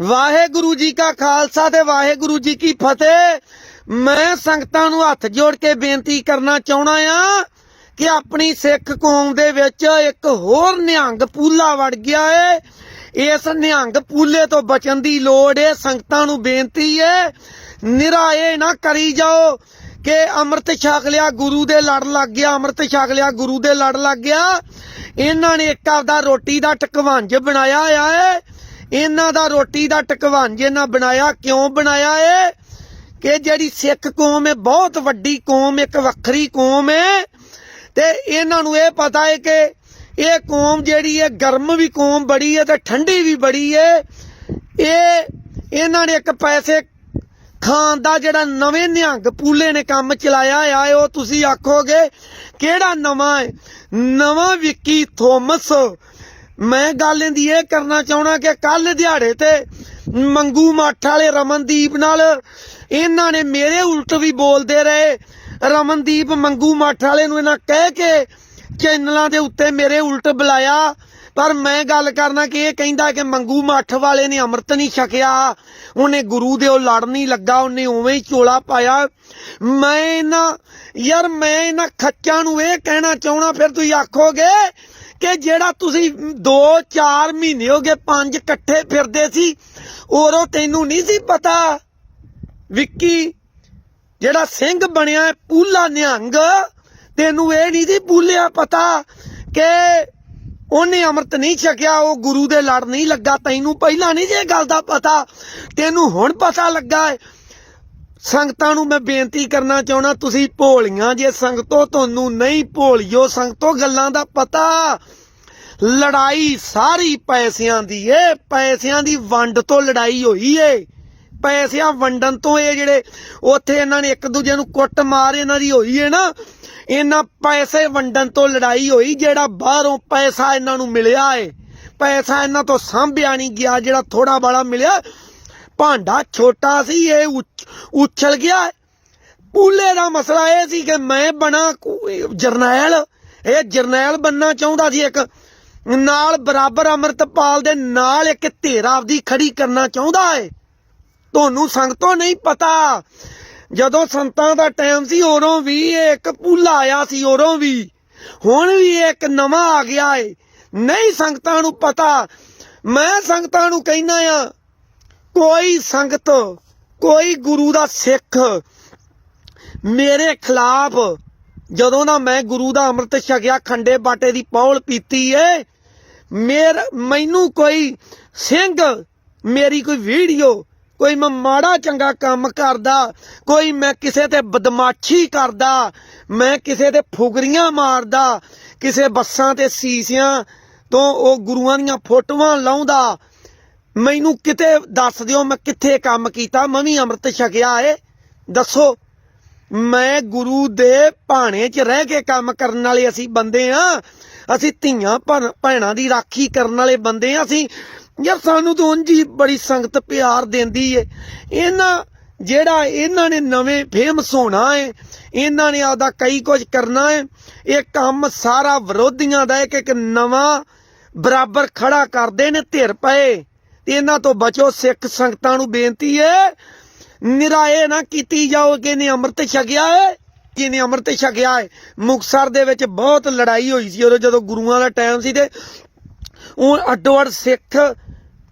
ਵਾਹਿਗੁਰੂ ਜੀ ਕਾ ਖਾਲਸਾ ਤੇ ਵਾਹਿਗੁਰੂ ਜੀ ਕੀ ਫਤਿਹ। ਮੈਂ ਸੰਗਤਾਂ ਨੂੰ ਹੱਥ ਜੋੜ ਕੇ ਬੇਨਤੀ ਕਰਨਾ ਚਾਹਣਾ ਆ ਕਿ ਆਪਣੀ ਸਿੱਖ ਕੌਮ ਦੇ ਵਿੱਚ ਇੱਕ ਹੋਰ ਨਿਹੰਗ ਪੂਲਾ ਵੜ ਗਿਆ ਏ। ਇਸ ਨਿਹੰਗ ਪੂਲੇ ਤੋਂ ਬਚਣ ਦੀ ਲੋੜ ਏ। ਸੰਗਤਾਂ ਨੂੰ ਬੇਨਤੀ ਏ, ਨਿਰਾਏ ਨਾ ਕਰੀ ਜਾਓ ਕਿ ਅੰਮ੍ਰਿਤ ਛਕ ਲਿਆ, ਗੁਰੂ ਦੇ ਲੜ ਲੱਗ ਗਿਆ, ਅੰਮ੍ਰਿਤ ਛਕ ਲਿਆ, ਗੁਰੂ ਦੇ ਲੜ ਲੱਗ ਗਿਆ। ਇਹਨਾਂ ਨੇ ਇੱਕ ਆਪਦਾ ਰੋਟੀ ਦਾ ਟਕਵੰਜ ਬਣਾਇਆ ਆ ਏ। ਇਹਨਾਂ ਦਾ ਰੋਟੀ ਦਾ ਟਕਵੰਜ ਇਹਨਾਂ ਬਣਾਇਆ, ਕਿਉਂ ਬਣਾਇਆ ਏ? ਕਿ ਜਿਹੜੀ ਸਿੱਖ ਕੌਮ ਹੈ ਬਹੁਤ ਵੱਡੀ ਕੌਮ ਇੱਕ ਵੱਖਰੀ ਕੌਮ ਹੈ ਤੇ ਇਹਨਾਂ ਨੂੰ ਇਹ ਪਤਾ ਹੈ ਕਿ ਇਹ ਕੌਮ ਜਿਹੜੀ ਹੈ ਗਰਮ ਵੀ ਕੌਮ ਬੜੀ ਹੈ ਤੇ ਠੰਡੀ ਵੀ ਬੜੀ ਹੈ ਇਹ, ਇਹਨਾਂ ਨੇ ਇੱਕ ਪੈਸੇ ਖਾਨ ਦਾ ਜਿਹੜਾ ਨਵੇਂ ਨਿਹੰਗ ਪੂਲੇ ਨੇ ਕੰਮ ਚਲਾਇਆ ਆ ਉਹ ਤੁਸੀਂ ਆਖੋਗੇ ਕਿਹੜਾ ਨਵਾਂ ਹੈ ਨਵਾਂ ਵਿੱਕੀ ਥੋਮਸ ਮੈਂ ਗੱਲ ਇਹਦੀ ਇਹ ਕਰਨਾ ਚਾਹਣਾ ਕਿ ਕੱਲ ਦਿਹਾੜੇ ਤੇ ਮੰਗੂ ਮੱਠ ਵਾਲੇ ਰਮਨਦੀਪ ਨਾਲ ਇਹਨਾਂ ਨੇ ਮੇਰੇ ਉਲਟ ਵੀ ਬੋਲਦੇ ਰਹੇ। ਰਮਨਦੀਪ ਮੰਗੂ ਮੱਠ ਵਾਲੇ ਨੂੰ ਇਹਨਾਂ ਕਹਿ ਕੇ ਚੈਨਲਾਂ ਦੇ ਉੱਤੇ ਮੇਰੇ ਉਲਟ ਬੁਲਾਇਆ। ਪਰ ਮੈਂ ਗੱਲ ਕਰਨਾ ਕਿ ਇਹ ਕਹਿੰਦਾ ਕਿ ਮੰਗੂ ਮੱਠ ਵਾਲੇ ਨੇ ਅੰਮ੍ਰਿਤ ਨਹੀਂ ਛਕਿਆ। ਉਹਨੇ ਗੁਰੂ ਦੇ ਉਹ ਲੜ ਨਹੀਂ ਲੱਗਾ, ਉਹਨੇ ਉਵੇਂ ਹੀ ਚੋਲਾ ਪਾਇਆ। ਮੈਂ ਇਹਨਾਂ ਯਾਰ ਮੈਂ ਇਹਨਾਂ ਖੱਚਾਂ ਨੂੰ ਇਹ ਕਹਿਣਾ ਚਾਹਣਾ ਫਿਰ ਤੁਸੀਂ ਆਖੋਗੇ ਕਿ ਜਿਹੜਾ ਤੁਸੀਂ 2-4 ਮਹੀਨੇ ਹੋ ਗਏ ਪੰਜ ਇਕੱਠੇ ਫਿਰਦੇ ਸੀ, ਉਦੋਂ ਤੈਨੂੰ ਨਹੀਂ ਸੀ ਪਤਾ ਵਿੱਕੀ, ਜਿਹੜਾ ਸਿੰਘ ਬਣਿਆ ਪੂਲਾ ਨਿਹੰਗ, ਤੈਨੂੰ ਇਹ ਨਹੀਂ ਸੀ ਪੂਲਿਆ ਪਤਾ ਕਿ ਉਹਨੇ ਅੰਮ੍ਰਿਤ ਨਹੀਂ ਛਕਿਆ, ਉਹ ਗੁਰੂ ਦੇ ਲੜ ਨਹੀਂ ਲੱਗਾ, ਤੈਨੂੰ ਪਹਿਲਾਂ ਨਹੀਂ ਜੇ ਇਹ ਗੱਲ ਦਾ ਪਤਾ, ਤੈਨੂੰ ਹੁਣ ਪਤਾ ਲੱਗਾ ਹੈ। ਸੰਗਤਾਂ ਨੂੰ ਮੈਂ ਬੇਨਤੀ ਕਰਨਾ ਚਾਹਣਾ ਤੁਸੀਂ ਭੋਲੀਆਂ ਜੇ ਸੰਗਤੋਂ, ਤੁਹਾਨੂੰ ਨਹੀਂ ਭੋਲਿਓ, ਸੰਗਤੋਂ ਗੱਲਾਂ ਦਾ ਪਤਾ। ਲੜਾਈ ਸਾਰੀ ਪੈਸਿਆਂ ਦੀ ਏ, ਪੈਸਿਆਂ ਦੀ ਵੰਡ ਤੋਂ ਲੜਾਈ ਹੋਈ ਏ। ਪੈਸਿਆਂ ਵੰਡਣ ਤੋਂ ਇਹ ਜਿਹੜੇ ਉੱਥੇ ਇਹਨਾਂ ਨੇ ਇੱਕ ਦੂਜੇ ਨੂੰ ਕੁੱਟ ਮਾਰ ਇਹਨਾਂ ਦੀ ਹੋਈ ਏ ਨਾ, ਇਹਨਾਂ ਪੈਸੇ ਵੰਡਣ ਤੋਂ ਲੜਾਈ ਹੋਈ ਜਿਹੜਾ ਬਾਹਰੋਂ ਪੈਸਾ ਇਹਨਾਂ ਨੂੰ ਮਿਲਿਆ ਏ। ਪੈਸਾ ਇਹਨਾਂ ਤੋਂ ਸਾਂਭਿਆ ਨਹੀਂ ਗਿਆ, ਜਿਹੜਾ ਥੋੜਾ ਬਾਲਾ ਮਿਲਿਆ। ਭਾਂਡਾ ਛੋਟਾ ਸੀ, ਇਹ ਉਛਲ ਗਿਆ। ਪੂਲੇ ਦਾ ਮਸਲਾ ਇਹ ਸੀ ਕਿ ਮੈਂ ਬਣਾ ਜਰਨੈਲ, ਇਹ ਜਰਨੈਲ ਬੰਨਾ ਚਾਹੁੰਦਾ ਸੀ ਇੱਕ। ਨਾਲ ਬਰਾਬਰ ਅਮਰਤਪਾਲ ਦੇ ਨਾਲ ਇੱਕ ਧੇਰਾ ਆਪਦੀ ਖੜੀ ਕਰਨਾ ਚਾਹੁੰਦਾ ਏ। ਤੁਹਾਨੂੰ ਸੰਗਤੋਂ ਨਹੀਂ ਪਤਾ, ਜਦੋਂ ਸੰਤਾਂ ਦਾ ਟਾਈਮ ਸੀ, ਉਦੋਂ ਵੀ ਇਹ ਇੱਕ ਪੂਲਾ ਆਇਆ ਸੀ, ਉਦੋਂ ਵੀ। ਹੁਣ ਵੀ ਇਹ ਇੱਕ ਨਵਾਂ ਆ ਗਿਆ ਏ। ਨਹੀਂ ਸੰਗਤਾਂ ਨੂੰ ਪਤਾ, ਮੈਂ ਸੰਗਤਾਂ ਨੂੰ ਕਹਿਣਾ ਆ, ਕੋਈ ਸੰਗਤ, ਕੋਈ ਗੁਰੂ ਦਾ ਸਿੱਖ ਮੇਰੇ ਖਿਲਾਫ, ਜਦੋਂ ਦਾ ਮੈਂ ਗੁਰੂ ਦਾ ਅੰਮ੍ਰਿਤ ਛਕਿਆ, ਖੰਡੇ ਬਾਟੇ ਦੀ ਪੌਲ ਪੀਤੀ ਏ ਮੇਰ ਮੈਨੂੰ ਕੋਈ ਸਿੰਘ, ਮੇਰੀ ਕੋਈ ਵੀਡੀਓ, ਕੋਈ ਮੈਂ ਮਾੜਾ ਚੰਗਾ ਕੰਮ ਕਰਦਾ, ਕੋਈ ਮੈਂ ਕਿਸੇ ਤੇ ਬਦਮਾਸ਼ੀ ਕਰਦਾ, ਮੈਂ ਕਿਸੇ ਤੇ ਫੁਗਰੀਆਂ ਮਾਰਦਾ, ਕਿਸੇ ਬੱਸਾਂ ਤੇ ਸੀਸਿਆਂ ਤੋਂ ਉਹ ਗੁਰੂਆਂ ਦੀਆਂ ਫੋਟੋਆਂ ਲਾਉਂਦਾ, ਮੈਨੂੰ ਕਿਤੇ ਦੱਸ ਦਿਓ ਮੈਂ ਕਿੱਥੇ ਕੰਮ ਕੀਤਾ, ਮੈਂ ਵੀ ਅੰਮ੍ਰਿਤ ਛਕਿਆ ਏ, ਦੱਸੋ। ਮੈਂ ਗੁਰੂ ਦੇ ਭਾਣੇ 'ਚ ਰਹਿ ਕੇ ਕੰਮ ਕਰਨ ਵਾਲੇ ਅਸੀਂ ਬੰਦੇ ਆ ਅਸੀਂ ਧੀਆਂ ਭੈਣ- ਭੈਣਾਂ ਦੀ ਰਾਖੀ ਕਰਨ ਵਾਲੇ ਬੰਦੇ ਆ ਅਸੀਂ। ਯਾਰ ਸਾਨੂੰ ਤਾਂ ਉਂਝ ਹੀ ਬੜੀ ਸੰਗਤ ਪਿਆਰ ਦਿੰਦੀ ਏ। ਇਹਨਾਂ ਜਿਹੜਾ ਇਹਨਾਂ ਨੇ ਨਵੇਂ ਫੇਮਸ ਹੋਣਾ ਏ, ਇਹਨਾਂ ਨੇ ਆਪਦਾ ਕਈ ਕੁਝ ਕਰਨਾ ਏ। ਇਹ ਕੰਮ ਸਾਰਾ ਵਿਰੋਧੀਆਂ ਦਾ ਇੱਕ ਇੱਕ ਨਵਾਂ ਬਰਾਬਰ ਖੜਾ ਕਰਦੇ ਨੇ, ਧਿਰ ਪਏ। ਤੇ ਇਹਨਾਂ ਤੋਂ ਬਚੋ ਸਿੱਖ ਸੰਗਤਾਂ ਨੂੰ ਬੇਨਤੀ ਏ, ਨਿਰਾਏ ਨਾ ਕੀਤੀ ਜਾਓ ਕਿ ਨੇ ਅੰਮ੍ਰਿਤ ਛਕਿਆ ਏ। ਜਿਹਨੇ ਅੰਮ੍ਰਿਤ ਛਕਿਆ ਏ ਮੁਕਸਰ ਦੇ ਵਿੱਚ ਬਹੁਤ ਲੜਾਈ ਹੋਈ ਸੀ ਉਦੋਂ ਜਦੋਂ ਗੁਰੂਆਂ ਦਾ ਟਾਈਮ ਸੀ ਤੇ ਉਹ ਅੱਡੋ ਅੱਡ ਸਿੱਖ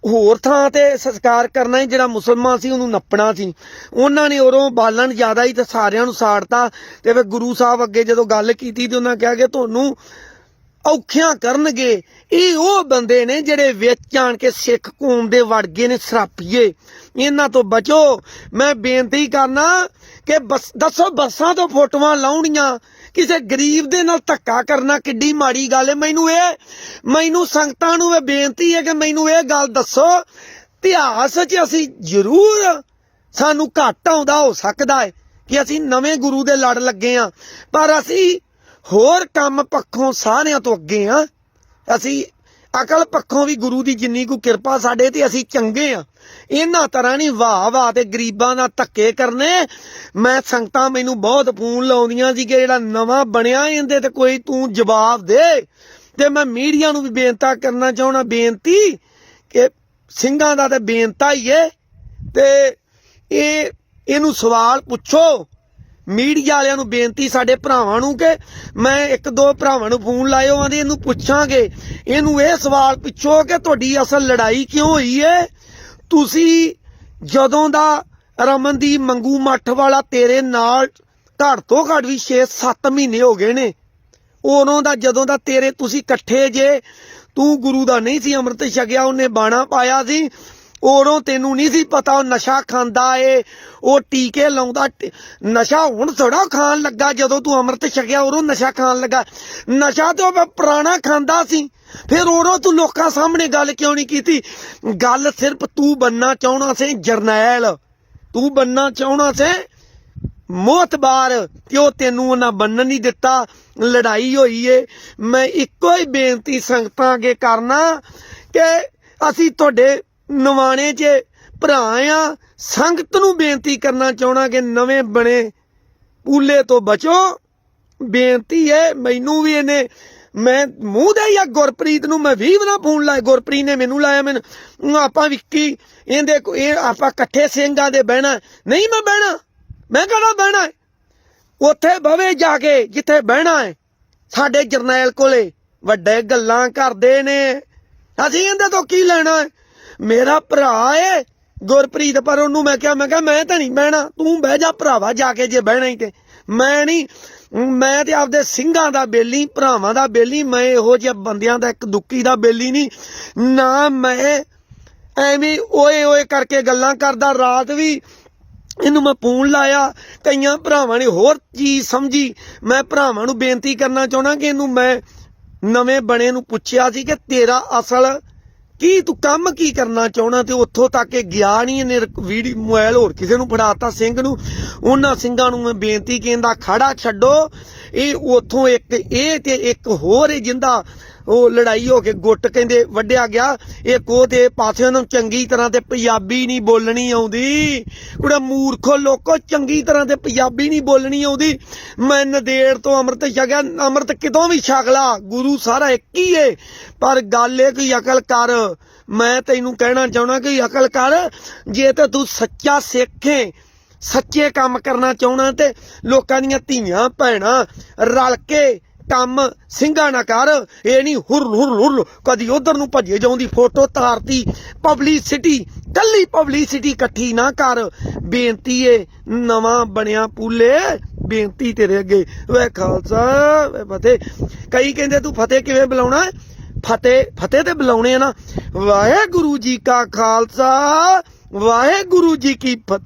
ਹੋਰ ਥਾਂ ਤੇ ਸੰਸਕਾਰ ਕਰਨਾ ਹੀ ਜਿਹੜਾ ਮੁਸਲਮਾਨ ਸੀ, ਉਹਨੂੰ ਨੱਪਣਾ ਸੀ। ਉਹਨਾਂ ਨੇ ਉਰੋਂ ਬਾਲਣ ਜ਼ਿਆਦਾ ਹੀ ਤੇ ਸਾਰਿਆਂ ਨੂੰ ਸਾੜਤਾ ਤੇ ਫਿਰ ਗੁਰੂ ਸਾਹਿਬ ਅੱਗੇ ਜਦੋਂ ਗੱਲ ਕੀਤੀ ਤੇ ਉਹਨਾਂ ਕਿਹਾ ਕਿ ਤੁਹਾਨੂੰ ਔਖਿਆਂ ਕਰਨਗੇ। ਇਹ ਉਹ ਬੰਦੇ ਨੇ ਜਿਹੜੇ ਵਿੱਚ ਆਣ ਕੇ ਸਿੱਖ ਕੌਮ ਦੇ ਵੜ ਗਏ ਨੇ, ਸਰਾਪੀਏ। ਇਹਨਾਂ ਤੋਂ ਬਚੋ। ਮੈਂ ਬੇਨਤੀ ਕਰਨਾ ਕਿ ਬਸ ਦੱਸੋ ਬੱਸਾਂ ਤੋਂ ਫੋਟੋਆਂ ਲਾਉਣੀਆਂ, ਕਿਸੇ ਗਰੀਬ ਦੇ ਨਾਲ ਧੱਕਾ ਕਰਨਾ ਕਿੱਡੀ ਮਾੜੀ ਗੱਲ ਹੈ। ਮੈਨੂੰ ਇਹ ਮੈਨੂੰ ਸੰਗਤਾਂ ਨੂੰ ਇਹ ਬੇਨਤੀ ਹੈ ਕਿ ਮੈਨੂੰ ਇਹ ਗੱਲ ਦੱਸੋ। ਇਤਿਹਾਸ 'ਚ ਅਸੀਂ ਜ਼ਰੂਰ ਸਾਨੂੰ ਘੱਟ ਆਉਂਦਾ ਹੋ ਸਕਦਾ ਹੈ ਕਿ ਅਸੀਂ ਨਵੇਂ ਗੁਰੂ ਦੇ ਲੜ ਲੱਗੇ ਆ ਪਰ ਅਸੀਂ ਹੋਰ ਕੰਮ ਪੱਖੋਂ ਸਾਰਿਆਂ ਤੋਂ ਅੱਗੇ ਆ ਅਸੀਂ ਅਕਲ ਪੱਖੋਂ ਵੀ ਗੁਰੂ ਦੀ ਜਿੰਨੀ ਕੋ ਕਿਰਪਾ ਸਾਡੇ ਤੇ ਅਸੀਂ ਚੰਗੇ ਆ। ਇਹਨਾਂ ਤਰ੍ਹਾਂ ਨਹੀਂ ਵਾਹ ਵਾਹ ਤੇ ਗਰੀਬਾਂ ਨਾਲ ਧੱਕੇ ਕਰਨੇ। ਮੈਂ ਸੰਗਤਾਂ ਮੈਨੂੰ ਬਹੁਤ ਫੋਨ ਲਾਉਂਦੀਆਂ ਸੀ ਕਿ ਜਿਹੜਾ ਨਵਾਂ ਬਣਿਆ ਇਹਦੇ ਤੇ ਕੋਈ ਤੂੰ ਜਵਾਬ ਦੇ। ਤੇ ਮੈਂ ਮੀਡੀਆ ਨੂੰ ਵੀ ਬੇਨਤੀ ਕਰਨਾ ਚਾਹਣਾ ਬੇਨਤੀ ਕਿ ਸਿੰਘਾਂ ਦਾ ਤੇ ਬੇਨਤੀ ਹੀ ਏ। ਤੇ ਇਹ, ਇਹਨੂੰ ਸਵਾਲ ਪੁੱਛੋ। ਮੀਡੀਆ ਵਾਲਿਆਂ ਨੂੰ ਬੇਨਤੀ ਸਾਡੇ ਭਰਾਵਾਂ ਨੂੰ ਕਿ ਮੈਂ ਇੱਕ ਦੋ ਭਰਾਵਾਂ ਨੂੰ ਫੋਨ ਲਾਇਓ ਆਂਦੇ ਇਹਨੂੰ ਪੁੱਛਾਂਗੇ। ਇਹਨੂੰ ਇਹ ਸਵਾਲ ਪੁੱਛੋ ਕਿ ਤੁਹਾਡੀ ਅਸਲ ਲੜਾਈ ਕਿਉਂ ਹੋਈ ਏ? ਤੁਸੀਂ ਜਦੋਂ ਦਾ ਰਮਨ ਦੀ ਮੰਗੂ ਮੱਠ ਵਾਲਾ ਤੇਰੇ ਨਾਲ ਘੱਟ ਤੋਂ ਘੱਟ ਵੀ 6-7 ਮਹੀਨੇ ਹੋ ਗਏ ਨੇ। ਉਦੋਂ ਦਾ, ਜਦੋਂ ਦਾ ਤੇਰੇ ਤੁਸੀਂ ਇਕੱਠੇ ਜੇ, ਤੂੰ ਗੁਰੂ ਦਾ ਨਹੀਂ ਸੀ, ਅੰਮ੍ਰਿਤ ਛਕਿਆ, ਉਹਨੇ ਬਾਣਾ ਪਾਇਆ ਸੀ। ਉਦੋਂ ਤੈਨੂੰ ਨਹੀਂ ਸੀ ਪਤਾ ਉਹ ਨਸ਼ਾ ਖਾਂਦਾ ਏ, ਉਹ ਟੀਕੇ ਲਾਉਂਦਾ ਨਸ਼ਾ ਹੁਣ ਥੋੜਾ ਖਾਣ ਲੱਗਾ, ਜਦੋਂ ਤੂੰ ਅੰਮ੍ਰਿਤ ਛਕਿਆ ਉਦੋਂ ਨਸ਼ਾ ਖਾਣ ਲੱਗਾ। ਨਸ਼ਾ ਤੇ ਉਹ ਪੁਰਾਣਾ ਖਾਂਦਾ ਸੀ। ਫਿਰ ਉਦੋਂ ਤੂੰ ਲੋਕਾਂ ਸਾਹਮਣੇ ਗੱਲ ਕਿਉਂ ਨਹੀਂ ਕੀਤੀ? ਗੱਲ ਸਿਰਫ ਤੂੰ ਬੰਨਾ ਚਾਹਣਾ ਸੀ, ਜਰਨੈਲ। ਤੂੰ ਬੰਨਾ ਚਾਹਣਾ ਸੀ, ਮੋਤਬਾਰ। ਕਿ ਉਹ ਤੈਨੂੰ ਉਹਨਾਂ ਬੰਨਣ ਨਹੀਂ ਦਿੱਤਾ? ਲੜਾਈ ਹੋਈ ਏ। ਮੈਂ ਇੱਕੋ ਹੀ ਬੇਨਤੀ ਸੰਗਤਾਂ ਅੱਗੇ ਕਰਨਾ ਕਿ ਅਸੀਂ ਤੁਹਾਡੇ ਨਵਾਣੇ 'ਚ ਭਰਾ ਆ, ਸੰਗਤ ਨੂੰ ਬੇਨਤੀ ਕਰਨਾ ਚਾਹਣਾ ਕਿ ਨਵੇਂ ਬਣੇ ਪੂਲੇ ਤੋਂ ਬਚੋ। ਬੇਨਤੀ ਹੈ, ਮੈਨੂੰ ਵੀ ਇਹਨੇ, ਮੈਂ ਮੂੰਹ ਦੇ ਜਾਂ ਗੁਰਪ੍ਰੀਤ ਨੂੰ ਮੈਂ 20 ਵਾਰ ਫੋਨ ਲਾਇਆ, ਗੁਰਪ੍ਰੀਤ ਨੇ ਮੈਨੂੰ ਲਾਇਆ, ਮੈਨੂੰ ਆਪਾਂ ਵਿੱਕੀ, ਇਹਦੇ ਇਹ ਆਪਾਂ ਇਕੱਠੇ ਸਿੰਘਾਂ ਦੇ ਬਹਿਣਾ ਨਹੀਂ ਮੈਂ ਬਹਿਣਾ, ਮੈਂ ਕਹਣਾ ਬਹਿਣਾ ਉੱਥੇ ਬਵੇ ਜਾ ਕੇ, ਜਿੱਥੇ ਬਹਿਣਾ ਹੈ, ਸਾਡੇ ਜਰਨੈਲ ਕੋਲੇ, ਵੱਡੇ ਗੱਲਾਂ ਕਰਦੇ ਨੇ। ਅਸੀਂ ਇਹਦੇ ਤੋਂ ਕੀ ਲੈਣਾ ਹੈ? ਮੇਰਾ ਭਰਾ ਏ। ਗੁਰਪ੍ਰੀਤ, ਪਰ ਉਹਨੂੰ ਮੈਂ ਕਿਹਾ ਮੈਂ ਕਿਹਾ, ਮੈਂ ਤਾਂ ਨਹੀਂ ਬਹਿਣਾ। ਤੂੰ ਬਹਿ ਜਾ ਭਰਾਵਾ, ਜਾ ਕੇ ਜੇ ਬਹਿਣਾ ਹੀ ਤੇ। ਮੈਂ ਨਹੀਂ, ਮੈਂ ਤੇ ਆਪਦੇ ਸਿੰਘਾਂ ਦਾ ਬੇਲੀ, ਭਰਾਵਾਂ ਦਾ ਬੇਲੀ, ਮੈਂ ਇਹੋ ਜਿਹੇ ਬੰਦਿਆਂ ਦਾ ਇੱਕ ਦੁੱਕੀ ਦਾ ਬੇਲੀ ਨਹੀਂ। ਨਾ ਮੈਂ ਐਵੇਂ ਓਏ ਓਏ ਕਰਕੇ ਗੱਲਾਂ ਕਰਦਾ, ਰਾਤ ਵੀ ਇਹਨੂੰ ਮੈਂ ਫੋਨ ਲਾਇਆ, ਕਈਆਂ ਭਰਾਵਾਂ ਨੇ ਹੋਰ ਚੀਜ਼ ਸਮਝੀ। ਮੈਂ ਭਰਾਵਾਂ ਨੂੰ ਬੇਨਤੀ ਕਰਨਾ ਚਾਹਣਾ ਕਿ ਇਹਨੂੰ ਮੈਂ ਨਵੇਂ ਬਣੇ ਨੂੰ ਪੁੱਛਿਆ ਸੀ ਕਿ ਤੇਰਾ ਅਸਲ ਕੀ ਤੂੰ ਕੰਮ ਕੀ ਕਰਨਾ ਚਾਹਣਾ ਤੇ ਉੱਥੋਂ ਤੱਕ ਇਹ ਗਿਆ ਨਹੀਂ, ਇਹਨੇ ਵੀਡੀਓ ਮੋਬਾਈਲ ਹੋਰ ਕਿਸੇ ਨੂੰ ਫੜਾਤਾ ਸਿੰਘ ਨੂੰ। ਉਹਨਾਂ ਸਿੰਘਾਂ ਨੂੰ ਮੈਂ ਬੇਨਤੀ ਕਹਿੰਦਾ, ਖੜਾ ਛੱਡੋ। ਇਹ ਉੱਥੋਂ ਇੱਕ, ਇਹ ਤੇ ਇੱਕ ਹੋਰ ਇਹ ਜਿੰਦਾ ਉਹ ਲੜਾਈ ਹੋ ਕੇ ਗੁੱਟ ਕਹਿੰਦੇ ਵੱਢਿਆ ਗਿਆ। ਇਹ ਉਹ ਤੇ ਪਾਸੇ ਨੂੰ ਚੰਗੀ ਤਰ੍ਹਾਂ ਤੇ ਪੰਜਾਬੀ ਨਹੀਂ ਬੋਲਣੀ ਆਉਂਦੀ। ਕੁੜਾ ਮੂਰਖੋ ਲੋਕੋ, ਚੰਗੀ ਤਰ੍ਹਾਂ ਤੇ ਪੰਜਾਬੀ ਨਹੀਂ ਬੋਲਣੀ ਆਉਂਦੀ। ਮੈਂ ਨਦੇੜ ਤੋਂ ਅੰਮ੍ਰਿਤ ਛਕਿਆ। ਅੰਮ੍ਰਿਤ ਕਿਤੋਂ ਵੀ ਛਕ ਲਾ? ਗੁਰੂ ਸਾਰਾ ਇੱਕ ਹੀ ਏ। ਪਰ ਗੱਲ ਇਹ ਕਿ ਅਕਲ ਕਰ। ਮੈਂ ਤੈਨੂੰ ਕਹਿਣਾ ਚਾਹਣਾ ਕਿ ਅਕਲ ਕਰ। ਜੇ ਤੇ ਤੂੰ ਸੱਚਾ ਸਿੱਖ ਏ, ਸੱਚੇ ਕੰਮ ਕਰਨਾ ਚਾਹਣਾ ਤੇ ਲੋਕਾਂ ਦੀਆਂ ਧੀਆਂ, ਭੈਣਾਂ ਰਲ ਕੇ ਕੰਮ ਸਿੰਘਾਂ ਨਾ ਕਰ। ਇਹ ਨਹੀਂ ਹੁਰ ਹੁਰ ਹੁਰ ਕਦੀ ਉਧਰ ਨੂੰ ਭੱਜੇ ਜਾਉਂਦੀ ਫੋਟੋ ਤਾਰਤੀ ਪਬਲਿਸਿਟੀ ਕੱਲੀ ਪਬਲਿਸਿਟੀ ਇਕੱਠੀ ਨਾ ਕਰ। ਬੇਨਤੀ ਏ, ਨਵਾਂ ਬਣਿਆ ਪੂਲੇ। ਬੇਨਤੀ ਤੇਰੇ ਅੱਗੇ। ਵੇ ਖਾਲਸਾ, ਵੇ ਫਤਿਹ। ਕਈ ਕਹਿੰਦੇ ਤੂੰ ਫਤਿਹ ਕਿਵੇਂ ਬੁਲਾਉਣਾ? ਫਤਿਹ ਫਤਿਹ ਤੇ ਬੁਲਾਉਣੇ ਆ ਨਾ। ਵਾਹਿਗੁਰੂ ਜੀ ਕਾ ਖਾਲਸਾ, ਵਾਹਿਗੁਰੂ ਜੀ ਕੀ ਫਤਿਹ।